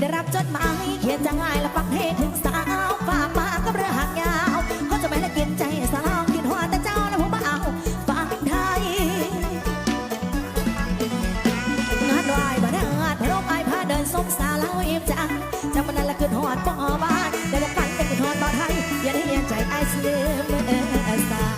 ได้รับจดหมายเขียนจัง่ายและฟักให้ถึงสาวฝากมากับเรือหางยาวเขาจะไม่ละเกียนใจสาวกินหัวแต่เจ้าและผู้บ่าวฟังไทยงานวายบ้านงานพระอมไอพาเดินสมสาวแล้วอิจังจังมันนั่นละคือหอดป่อบ้านได้บอกกันเป็นหอดป่อไทยอย่าให้เย็นใจไอเสียเมื่อสาว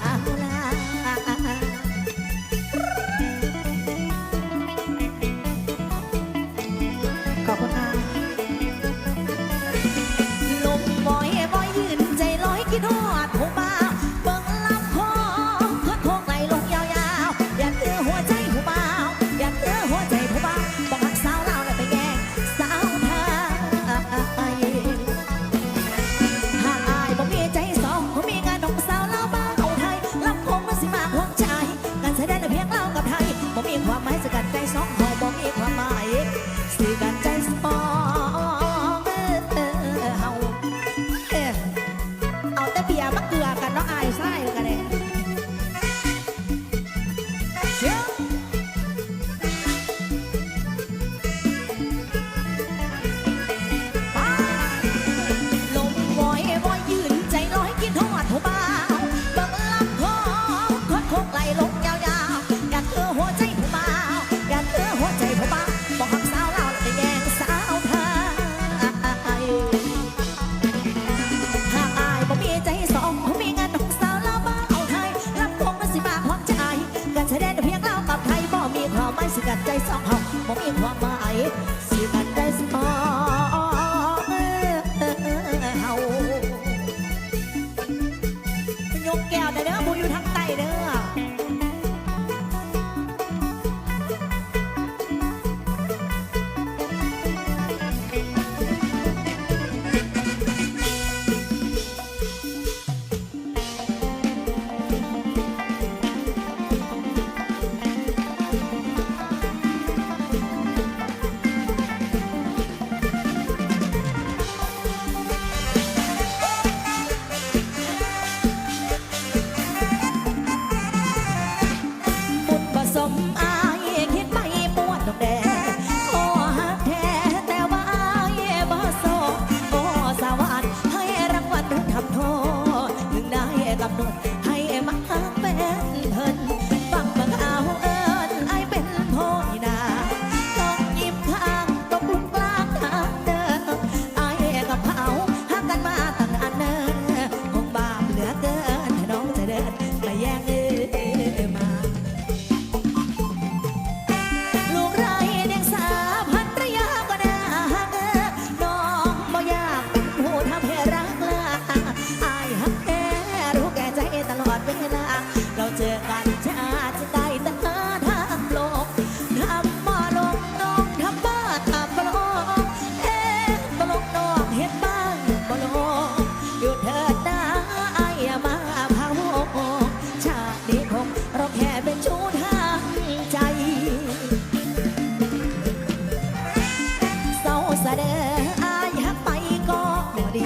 ดี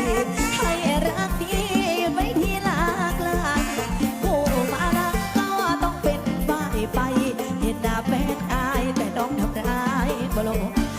ให้รักดีไว้ทีลากลายผู้มารักก็ต้องเป็นฝ่ไป เห็นหน้าแฟอายแต่น้องทำร้ายบลง